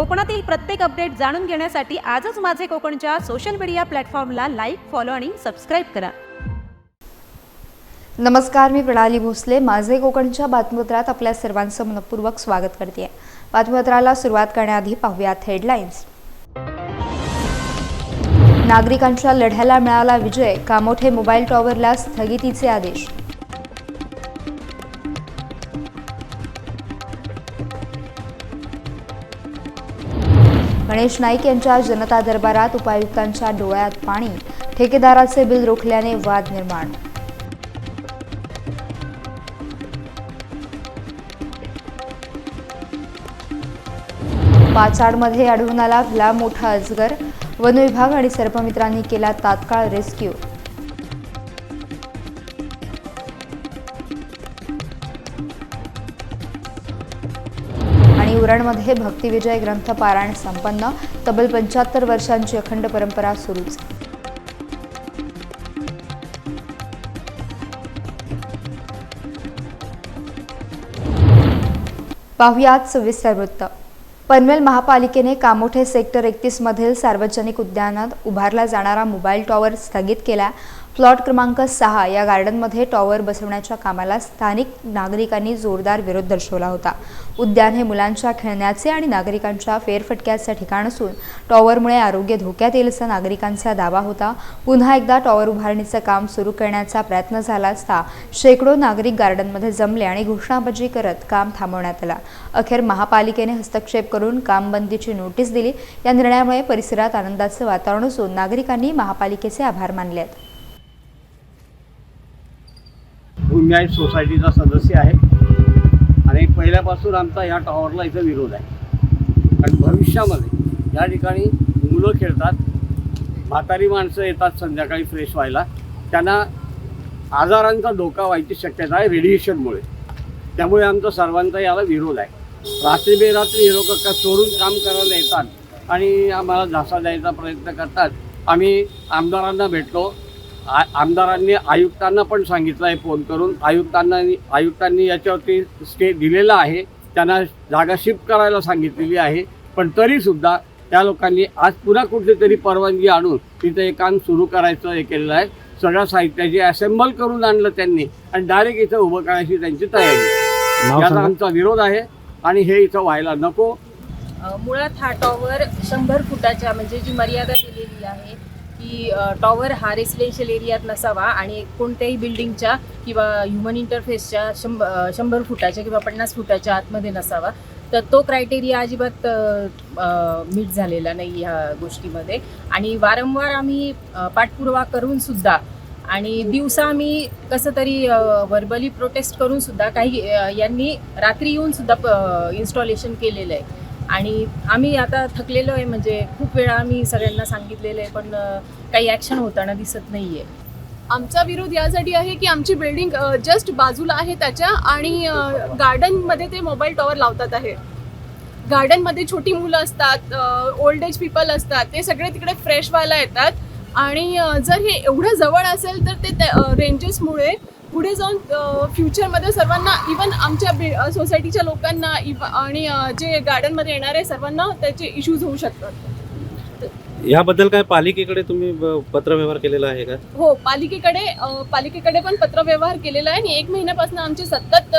कोकणातील प्रत्येक अपडेट जाणून घेण्यासाठी आजच माझे कोकणच्या सोशल मीडिया प्लॅटफॉर्मला लाईक फॉलो आणि सबस्क्राईब करा. नमस्कार मी प्रणाली भोसले. माझे कोकणच्या बातमीपत्रात आपल्या सर्वांचं मनपूर्वक स्वागत करते. बातमीपत्राला सुरुवात करण्याआधी पाहूयात हेडलाईन्स नागरिकांच्या लढ्याला मिळाला विजय कामोठे मोबाईल टॉवरला स्थगितीचे आदेश. गणेश नाईक यांच्या जनता दरबारात उपायुक्तांच्या डोळ्यात पाणी ठेकेदाराचे बिल रोखल्याने वाद निर्माण. पाचाडमध्ये आढळून आला भला मोठा अजगर. वनविभाग आणि सर्पमित्रांनी केला तात्काळ रेस्क्यू. उरणमध्ये भक्तिविजय ग्रंथ पारायण संपन्न तब्बल पंच्याहत्तर वर्षांची अखंड परंपरा सुरूच. पाहुयात सविस्तर वृत्त. पनवेल महापालिकेने कामोठे सेक्टर एकतीस मधील सार्वजनिक उद्यानात उभारला जाणारा मोबाईल टॉवर स्थगित केला. प्लॉट क्रमांक सहा या गार्डनमध्ये टॉवर बसवण्याच्या कामाला स्थानिक नागरिकांनी जोरदार विरोध दर्शवला होता. उद्यान हे मुलांच्या खेळण्याचे आणि नागरिकांच्या फेरफटक्याचे ठिकाण असून टॉवरमुळे आरोग्य धोक्यात येईल असा नागरिकांचा दावा होता. पुन्हा एकदा टॉवर उभारणीचं काम सुरू करण्याचा प्रयत्न झाला असता शेकडो नागरिक गार्डनमध्ये जमले आणि घोषणाबाजी करत काम थांबवण्यात आला. अखेर महापालिकेने हस्तक्षेप करून कामबंदीची नोटीस दिली. या निर्णयामुळे परिसरात आनंदाचं वातावरण असून नागरिकांनी महापालिकेचे आभार मानले आहेत भूमी सोसायटीचा सदस्य आहे. आणि पहिल्यापासून आमचा या टॉवरला इथं विरोध आहे. कारण भविष्यामध्ये या ठिकाणी मुलं खेळतात म्हातारी माणसं येतात संध्याकाळी फ्रेश व्हायला. त्यांना आजारांचा धोका व्हायची शक्यता आहे रेडिएशनमुळे त्यामुळे आमचा सर्वांचा याला विरोध आहे. रात्री बेरात्री हिरो का चोरून काम करायला येतात आणि आम्हाला झासा द्यायचा प्रयत्न करतात. आम्ही आमदारांना भेटलो आ आमदारांनी आयुक्तांना पण सांगितलं आहे फोन करून. आयुक्तांना आयुक्तांनी याच्यावरती स्टे दिलेला आहे. त्यांना जागा शिफ्ट करायला सांगितलेली आहे. पण तरीसुद्धा त्या लोकांनी आज पुन्हा कुठेतरी परवानगी आणून तिथं हे काम सुरू करायचं हे केलेलं आहे. सगळ्या साहित्याची असेंबल करून आणलं त्यांनी आणि डायरेक्ट इथं उभं करायची त्यांची तयारी. आहे याचा आमचा विरोध आहे आणि हे इथं व्हायला नको. मुळात हा टॉवर शंभर फुटाच्या म्हणजे जी मर्यादा दिलेली आहे की टॉवर हा रेसिडेन्शियल एरियात नसावा आणि कोणत्याही बिल्डिंगच्या किंवा ह्युमन इंटरफेसच्या शंभ शंभर फुटाच्या किंवा पन्नास फुटाच्या आतमध्ये नसावा. तर तो क्रायटेरिया अजिबात मीट झालेला नाही ह्या गोष्टीमध्ये. आणि वारंवार आम्ही पाठपुरावा करून सुद्धा आणि दिवसा आम्ही कसं तरी व्हर्बली प्रोटेस्ट करून सुद्धा काही यांनी रात्री येऊन सुद्धा इन्स्टॉलेशन केलेलं आहे. आणि आम्ही आता थकलेलो आहे म्हणजे खूप वेळा आम्ही सगळ्यांना सांगितलेलं आहे पण काही ॲक्शन होताना दिसत नाही आहे आमचा विरोध यासाठी आहे की आमची बिल्डिंग जस्ट बाजूला आहे त्याच्या आणि गार्डनमध्ये ते मोबाईल टॉवर लावतात आहे. गार्डनमध्ये छोटी मुलं असतात ओल्ड एज पीपल असतात ते सगळे तिकडे फ्रेश व्हायला येतात. आणि जर हे एवढं जवळ असेल तर ते रेंजेसमुळे पुढे जाऊन फ्युचरमध्ये सर्वांना इवन आमच्या बि सोसायटीच्या लोकांना इव आणि जे गार्डनमध्ये येणारे सर्वांना त्याचे इश्यूज होऊ शकतात. याबद्दल काय पालिकेकडे तुम्ही पत्रव्यवहार केलेला आहे का? हो पालिकेकडे पालिकेकडे पण पत्रव्यवहार केलेला आहे आणि एक महिन्यापासून आमचे सतत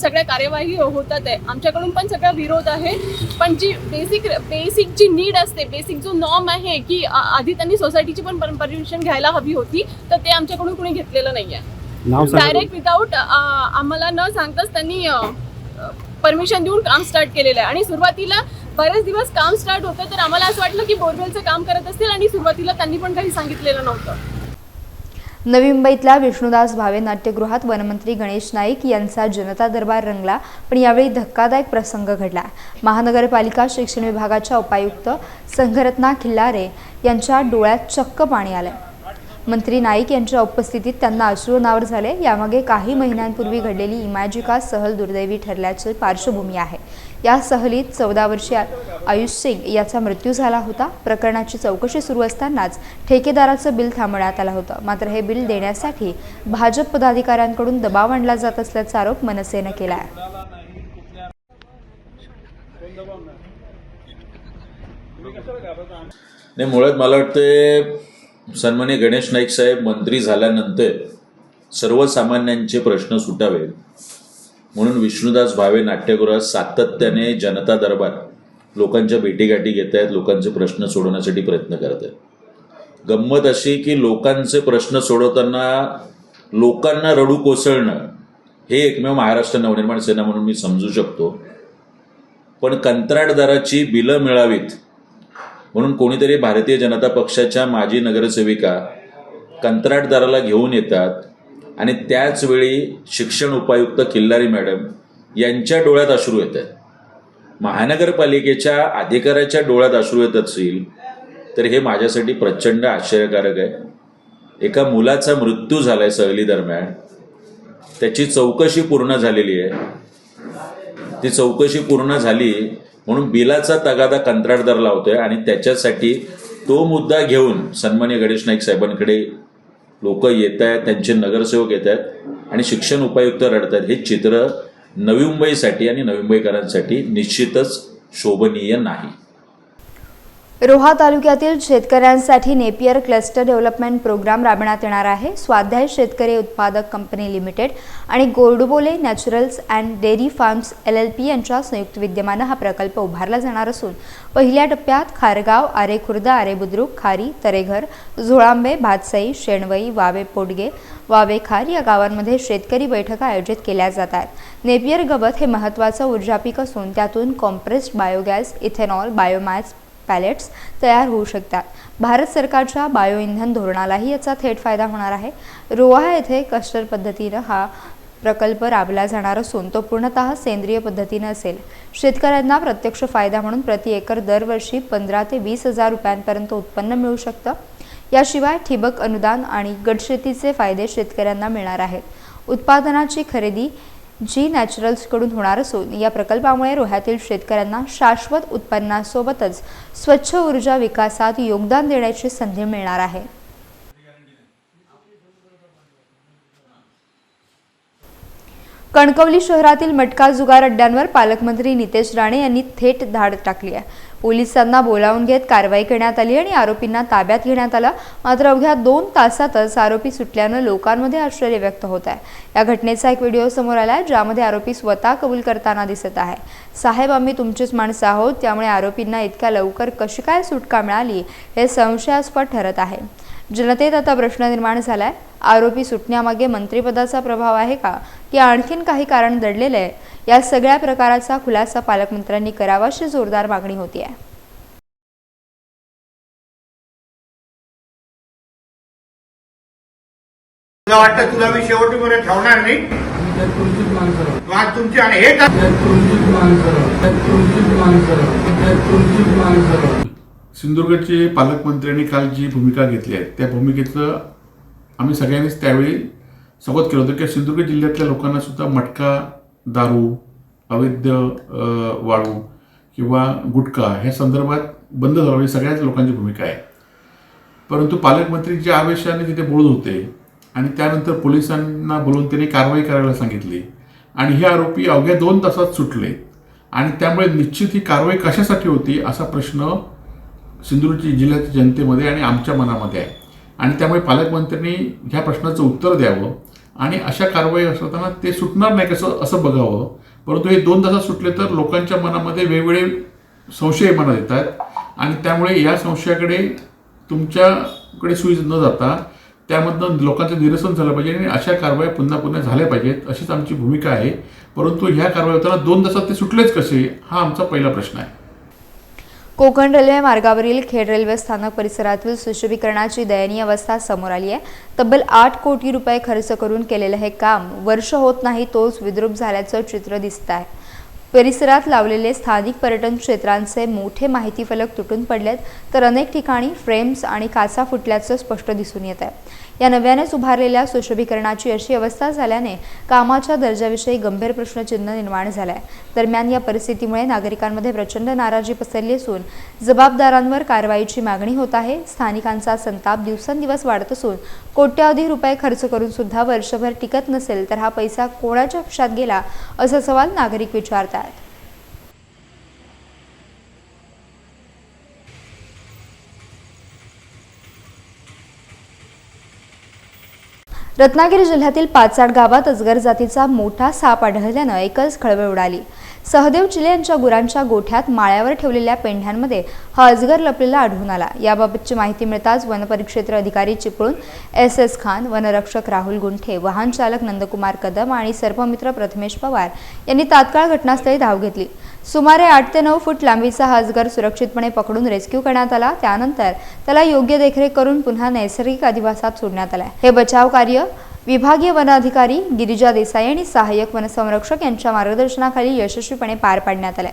सगळ्या कार्यवाही होतात आहे. आमच्याकडून पण सगळा विरोध आहे. पण जी बेसिक बेसिक जी नीड असते बेसिक जो नॉर्म आहे की आधी त्यांनी सोसायटीची पण परमिशन घ्यायला हवी होती तर ते आमच्याकडून कोणी घेतलेलं नाही आहे डायरेक्ट विदाऊट आम्हाला न सांगताच त्यांनी परमिशन देऊन काम स्टार्ट केलेलं आहे. आणि सुरुवातीला बरेच दिवस काम स्टार्ट होतं तर आम्हाला असं वाटलं की बोरवेलचं काम करत असतील आणि सुरुवातीला त्यांनी पण काही सांगितलेलं नव्हतं. नवी मुंबईतल्या विष्णुदास भावे नाट्यगृहात वनमंत्री गणेश नाईक यांचा जनता दरबार रंगला पण यावेळी धक्कादायक प्रसंग घडला. महानगरपालिका शिक्षण विभागाच्या उपायुक्त संघरत्ना खिल्लारे यांच्या डोळ्यात चक्क पाणी आलंय. मंत्री नाईक यांच्या उपस्थितीत त्यांना अश्रू अनावर झाले. यामागे काही महिन्यांपूर्वी घडलेली इमॅजिका सहल दुर्दैवी ठरल्याची पार्श्वभूमी आहे. या सहलीत चौदा वर्षीय आयुष सिंग याचा मृत्यू झाला होता. प्रकरणाची चौकशी सुरू असतानाच ठेकेदाराचं बिल थांबवण्यात आलं होतं. मात्र हे बिल देण्यासाठी भाजप पदाधिकाऱ्यांकडून दबाव आणला जात असल्याचा आरोप मनसेनं केला आहे नाही मुळात मला वाटतं सन्मान्य गणेश नाईक साहेब मंत्री झाल्यानंतर सर्वसामान्यांचे प्रश्न सुटावेत म्हणून विष्णुदास भावे नाट्यगृहात सातत्याने जनता दरबार लोकांच्या भेटीगाठी घेत आहेत लोकांचे प्रश्न सोडवण्यासाठी प्रयत्न करत आहेत गंमत अशी की लोकांचे प्रश्न सोडवताना लोकांना रडू कोसळणं हे एकमेव महाराष्ट्र नवनिर्माण सेना म्हणून मी समजू शकतो. पण कंत्राटदाराची बिलं मिळावीत म्हणून कोणीतरी भारतीय जनता पक्षाच्या माजी नगरसेविका कंत्राटदाराला घेऊन येतात आणि त्याचवेळी शिक्षण उपायुक्त किल्लारी मॅडम यांच्या डोळ्यात अश्रू येतात. महानगरपालिकेच्या अधिकाऱ्याच्या डोळ्यात अश्रू येत असतील तर हे माझ्यासाठी प्रचंड आश्चर्यकारक आहे. एका मुलाचा मृत्यू झालाय सहली दरम्यान. त्याची चौकशी पूर्ण झालेली आहे. ती चौकशी पूर्ण झाली म्हणून बिलाचा तगादा कंत्राटदार लावतोय आणि त्याच्यासाठी तो मुद्दा घेऊन सन्मान्य गणेश नाईक साहेबांकडे लोक येत आहेत त्यांचे नगरसेवक येत आहेत आणि शिक्षण उपायुक्त रडत आहेत. हे चित्र नवी मुंबईसाठी आणि नवी मुंबईकरांसाठी निश्चितच शोभनीय नाही. रोहा तालुक्यातील शेतकऱ्यांसाठी नेपियर क्लस्टर डेव्हलपमेंट प्रोग्राम राबवण्यात येणार आहे. स्वाध्याय शेतकरी उत्पादक कंपनी लिमिटेड आणि Godbole naturals and dairy farms L L P यांच्या संयुक्त विद्यमानं हा प्रकल्प उभारला जाणार असून पहिल्या टप्प्यात खारगाव आरे खुर्द आरे बुद्रुक खारी तरेघर झोळांबे भातसाई शेणवई वावे पोटगे वावेखार या गावांमध्ये शेतकरी बैठका आयोजित केल्या जात आहेत. नेपियर गवत हे महत्त्वाचं ऊर्जा पीक असून त्यातून compressed biogas ethanol biomass pellets तयार होऊ शकतात. भारत सरकारच्या बायो इंधन धोरणालाही याचा थेट फायदा होणार आहे. रोहा येथे कस्टर पद्धतीनं हा प्रकल्प राबला जाणार असून तो पूर्णतः सेंद्रिय पद्धतीनं असेल. शेतकऱ्यांना प्रत्यक्ष फायदा म्हणून प्रति एकर दरवर्षी पंधरा ते वीस हजार रुपयांपर्यंत उत्पन्न मिळू शकतं. याशिवाय ठिबक अनुदान आणि गटशेतीचे फायदे शेतकऱ्यांना मिळणार आहेत. उत्पादनाची खरेदी जी नॅचरल्सकडून होणार असून या प्रकल्पामुळे रोह्यातील शेतकऱ्यांना शाश्वत उत्पन्नासोबतच स्वच्छ ऊर्जा विकासात योगदान देण्याची संधी मिळणार आहे. कणकवली शहरातील मटका जुगार अड्ड्यांवर पालकमंत्री नितेश राणे यांनी थेट धाड टाकली आहे. पोलिसांना बोलावून घेत कारवाई करण्यात आली आणि आरोपींना ताब्यात घेण्यात आलं. मात्र अवघ्या दोन तासातच आरोपी सुटल्यानं लोकांमध्ये आश्चर्य व्यक्त होत आहे. या घटनेचा एक व्हिडिओ समोर आला आहे ज्यामध्ये आरोपी स्वतः कबूल करताना दिसत आहे. साहेब आम्ही तुमचेच माणसं आहोत त्यामुळे आरोपींना इतक्या लवकर कशी काय सुटका मिळाली हे संशयास्पद ठरत आहे. जनतेत आता प्रश्न निर्माण झालाय. आरोपी सुटण्यामागे मंत्रिपदाचा प्रभाव आहे का? की आणखीन काही कारण दडलेलं आहे? या सगळ्या प्रकाराचा खुलासा पालकमंत्र्यांनी करावा अशी जोरदार मागणी होती आहे. तुला वाटतं तुला मी शेवटीपर्यंत ठेवणार नाही. आज तुमची आणि हे का सिंधुदुर्गचे पालकमंत्र्यांनी काल जी भूमिका घेतली आहे त्या भूमिकेचं आम्ही सगळ्यांनीच त्यावेळी स्वागत केलं होतं की सिंधुदुर्ग जिल्ह्यातल्या लोकांना सुद्धा मटका दारू अवैध वाळू किंवा गुटखा ह्या संदर्भात बंद झालं. ही म्हणजे सगळ्याच लोकांची भूमिका आहे. परंतु पालकमंत्री जे आवेशाने तिथे बोलत होते आणि त्यानंतर पोलिसांना बोलवून त्यांनी कारवाई करायला सांगितली आणि हे आरोपी अवघ्या दोन तासात सुटले आणि त्यामुळे निश्चित ही कारवाई कशासाठी होती असा प्रश्न सिंधुदुर्ग जिल्ह्याच्या जनतेमध्ये आणि आमच्या मनामध्ये आहे. आणि त्यामुळे पालकमंत्र्यांनी ह्या प्रश्नाचं उत्तर द्यावं आणि अशा कारवाई असताना ते सुटणार नाही कसं असं बघावं. परंतु हे दोन तासात सुटले तर लोकांच्या मनामध्ये वेगवेगळे संशय मनात येतात आणि त्यामुळे या संशयाकडे तुमच्याकडे सुईज न जाता त्यामधनं लोकांचं निरसन झालं पाहिजे आणि अशा कारवाया पुन्हा पुन्हा झाल्या पाहिजेत अशीच आमची भूमिका आहे. परंतु ह्या कारवाई होताना दोन तासात ते सुटलेच कसे हा आमचा पहिला प्रश्न आहे. कोकण रेल्वे मार्गावरील खेड रेल्वे स्थानक परिसरातील सुशोभीकरणाची दयनीय अवस्था समोर आली आहे. तब्बल आठ कोटी रुपये खर्च करून केलेलं हे काम वर्ष होत नाही तोच विद्रूप झाल्याचं चित्र दिसत आहे. परिसरात लावलेले स्थानिक पर्यटन क्षेत्रांचे मोठे माहिती फलक तुटून पडलेत तर अनेक ठिकाणी फ्रेम्स आणि काचा फुटल्याचं स्पष्ट दिसून येत आहे. या नव्यानेच उभारलेल्या सुशोभीकरणाची अशी अवस्था झाल्याने कामाच्या दर्जाविषयी गंभीर प्रश्नचिन्ह निर्माण झालं आहे दरम्यान या परिस्थितीमुळे नागरिकांमध्ये प्रचंड नाराजी पसरली असून जबाबदारांवर कारवाईची मागणी होत आहे. स्थानिकांचा संताप दिवसेंदिवस वाढत असून कोट्यावधी रुपये खर्च करून सुद्धा वर्षभर टिकत नसेल तर हा पैसा कोणाच्या खिशात गेला असा सवाल नागरिक विचारतात. रत्नागिरी जिल्ह्यातील पाचाड गावात अजगर जातीचा मोठा साप आढळल्यानं एकच खळबळ उडाली. सहदेव चिले यांच्या गुरांच्या गोठ्यात माळ्यावर ठेवलेल्या पेंढ्यांमध्ये हा अजगर लपलेला आढळून आला. याबाबतची माहिती मिळताच वनपरिक्षेत्र अधिकारी चिपळूण एस एस खान वनरक्षक राहुल गुंठे वाहन चालक नंदकुमार कदम आणि सर्पमित्र प्रथमेश पवार यांनी तात्काळ घटनास्थळी धाव घेतली. सुमारे आठ ते नऊ फूट लांबीचा हा अजगर सुरक्षितपणे पकडून रेस्क्यू करण्यात आला. त्यानंतर त्याला योग्य देखरेख करून पुन्हा नैसर्गिक अधिवासात सोडण्यात आला. हे बचाव कार्य विभागीय वन अधिकारी गिरिजा देसाई आणि सहाय्यक वनसंरक्षक यांच्या मार्गदर्शनाखाली यशस्वीपणे पार पाडण्यात आले.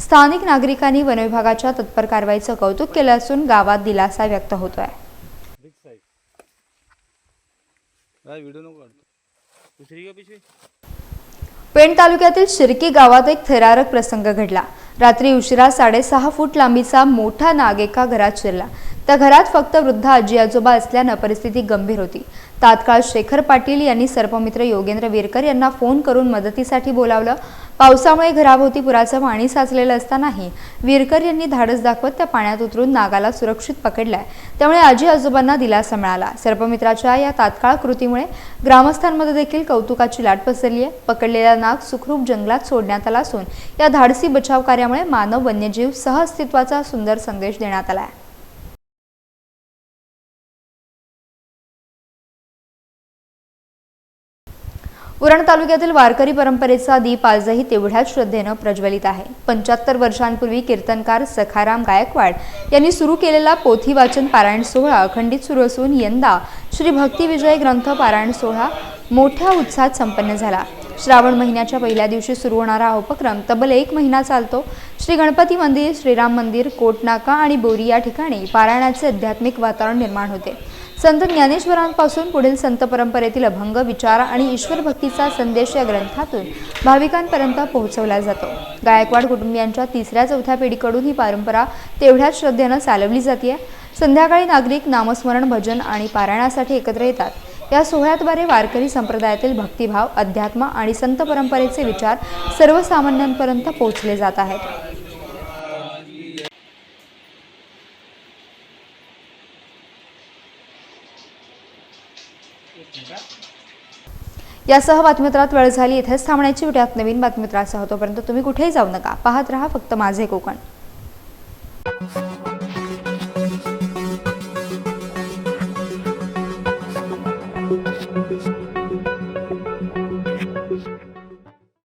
स्थानिक नागरिकांनी वनविभागाच्या तत्पर कारवाईचं कौतुक केलं असून गावात दिलासा व्यक्त होतोय. पेण तालुक्यातील शिरकी गावात एक थरारक प्रसंग घडला. रात्री उशिरा साडेसहा फूट लांबीचा मोठा नाग एका घरात शिरला. त्या घरात फक्त वृद्ध आजी आजोबा असल्यानं परिस्थिती गंभीर होती. तात्काळ शेखर पाटील यांनी सर्पमित्र योगेंद्र विरकर यांना फोन करून मदतीसाठी बोलावलं. पावसामुळे घराभोवती पुराचं पाणी साचलेलं असतानाही विरकर यांनी धाडस दाखवत त्या पाण्यात उतरून नागाला सुरक्षित पकडलाय. त्यामुळे आजी आजोबांना दिलासा मिळाला. सर्पमित्राच्या या तात्काळ कृतीमुळे ग्रामस्थांमध्ये देखील कौतुकाची लाट पसरली आहे. पकडलेला नाग सुखरूप जंगलात सोडण्यात आला असून या धाडसी बचाव कार्यामुळे मानव वन्यजीव सहअस्तित्वाचा सुंदर संदेश देण्यात आला आहे. उरण तालुक्यातील वारकरी परंपरेचा दीप आजही तेवढ्याच श्रद्धेनं प्रज्वलित आहे. पंच्याहत्तर वर्षांपूर्वी कीर्तनकार सखाराम गायकवाड यांनी सुरू केलेला पोथी वाचन पारायण सोहळा अखंडित सुरू असून यंदा श्री भक्तिविजय ग्रंथ पारायण सोहळा मोठ्या उत्साहात संपन्न झाला. श्रावण महिन्याच्या पहिल्या दिवशी सुरू होणारा हा उपक्रम तब्बल एक महिना चालतो. श्री गणपती मंदिर श्रीराम मंदिर कोटनाका आणि बोरी या ठिकाणी पारायणाचे आध्यात्मिक वातावरण निर्माण होते. संत ज्ञानेश्वरांपासून पुढील संत परंपरेतील अभंग विचार आणि ईश्वर भक्तीचा संदेश या ग्रंथातून भाविकांपर्यंत पोहोचवला जातो. गायकवाड कुटुंबियांच्या तिसऱ्या चौथ्या पिढीकडून ही परंपरा तेवढ्याच श्रद्धेनं चालवली जाते संध्याकाळी नागरिक नामस्मरण भजन आणि पारायणासाठी एकत्र येतात. या सोहळ्याद्वारे वारकरी संप्रदायातील भक्तिभाव अध्यात्म आणि संत परंपरेचे विचार सर्वसामान्यांपर्यंत पोहोचले जात आहेत. यासह बातमीपत्रात वेळ झाली. इथेच थांबण्याची उद्यात नवीन बातमीपत्रासह तोपर्यंत तुम्ही कुठेही जाऊ नका. पाहत रहा फक्त माझे कोकण.